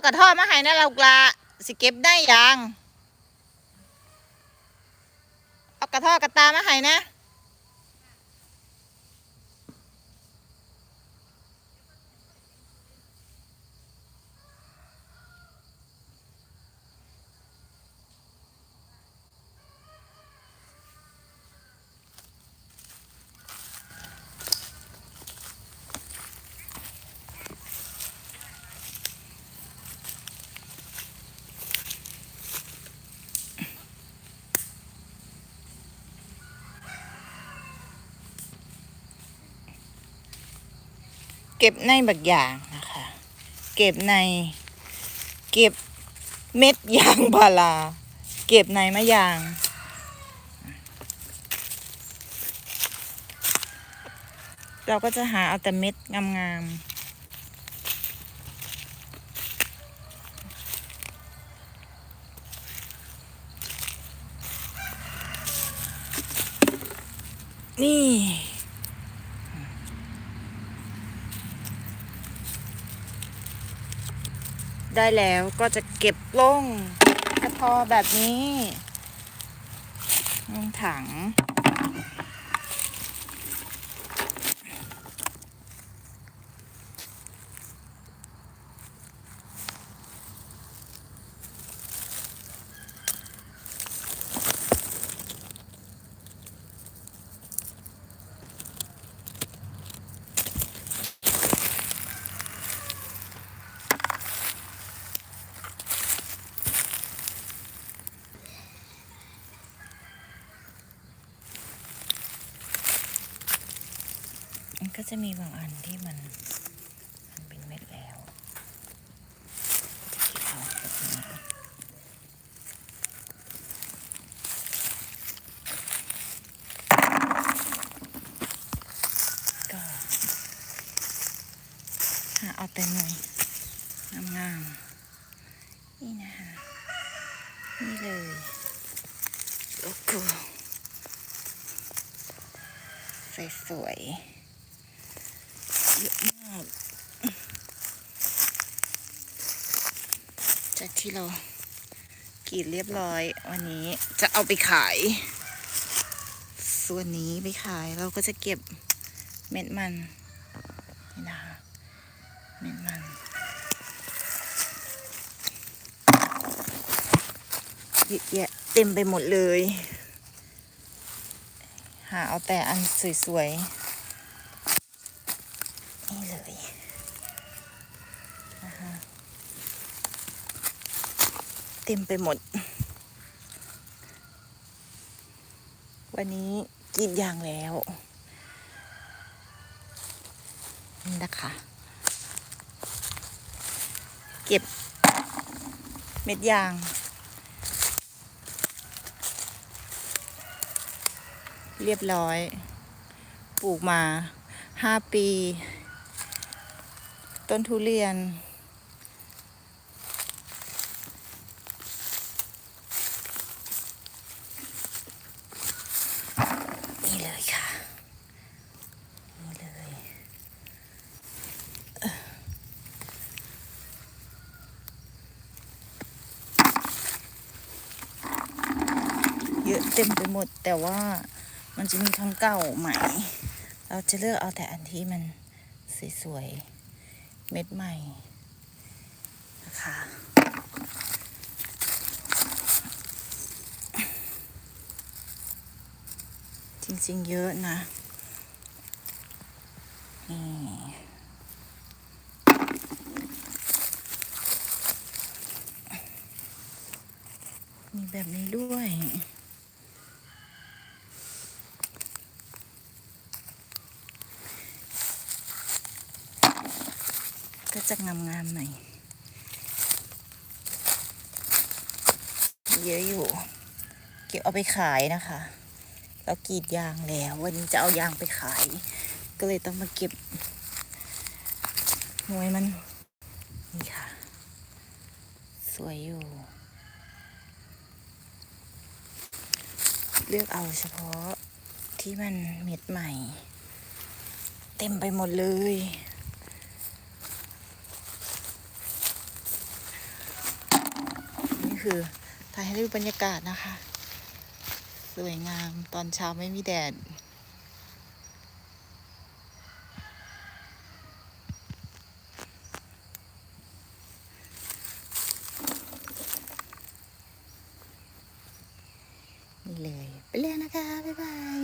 ากระท่อมาให้นะเรากละสิเก็บได้ยังเอากระท่อกระตามาให้นะ เก็บในบักอย่างนะคะ เก็บใน เก็บเม็ดยางพาราเก็บในมะยาง เราก็จะหาเอาแต่เม็ดงามๆ นี่ ได้แล้วก็จะเก็บลงกระทอแบบนี้ ลงถัง ก็จะมีบางอันที่มันมันเป็นเม็ดแล้วก็จะคิดเอาแบบนี้ก็หาเอาแต่หน่วยงามๆนี่นะคะ นี่เลยโอ้โหสวยๆ เยอะมาก จากที่เรากรีดเรียบร้อย วันนี้จะเอาไปขาย ส่วนนี้ไปขายเราก็จะเก็บเม็ดมัน นี่นะคะเม็ดมันเยอะแยะเต็มไปหมดเลย หาเอาแต่อันสวยๆ นี่เลยนะคะเต็มไปหมด วันนี้กรีดยางแล้วนี่นะคะ เก็บเม็ดยางเรียบร้อย ปลูกมาห้าปี ต้นทุเรียน นี่เลยค่ะ นี่เลย เยอะเต็มไปหมดแต่ว่ามันจะมีทั้งเก่าใหม่ เราจะเลือกเอาแต่อันที่มันสวยๆ เม็ดใหม่นะคะจริงๆเยอะนะนี่มีแบบนี้ด้วย ก็จะงามๆหน่อยเยอะอยู่ เก็บเอาไปขายนะคะ เรากรีดยางแล้ว วันนี้จะเอายางไปขาย ก็เลยต้องมาเก็บหน่วยมัน นี่ค่ะ สวยอยู่ เลือกเอาเฉพาะที่มันเม็ดใหม่ เต็มไปหมดเลย คือถ่ายให้ดูบรรยากาศนะคะ สวยงามตอนเช้าไม่มีแดดนี่เลย ไปเลยนะคะ บ๊ายบาย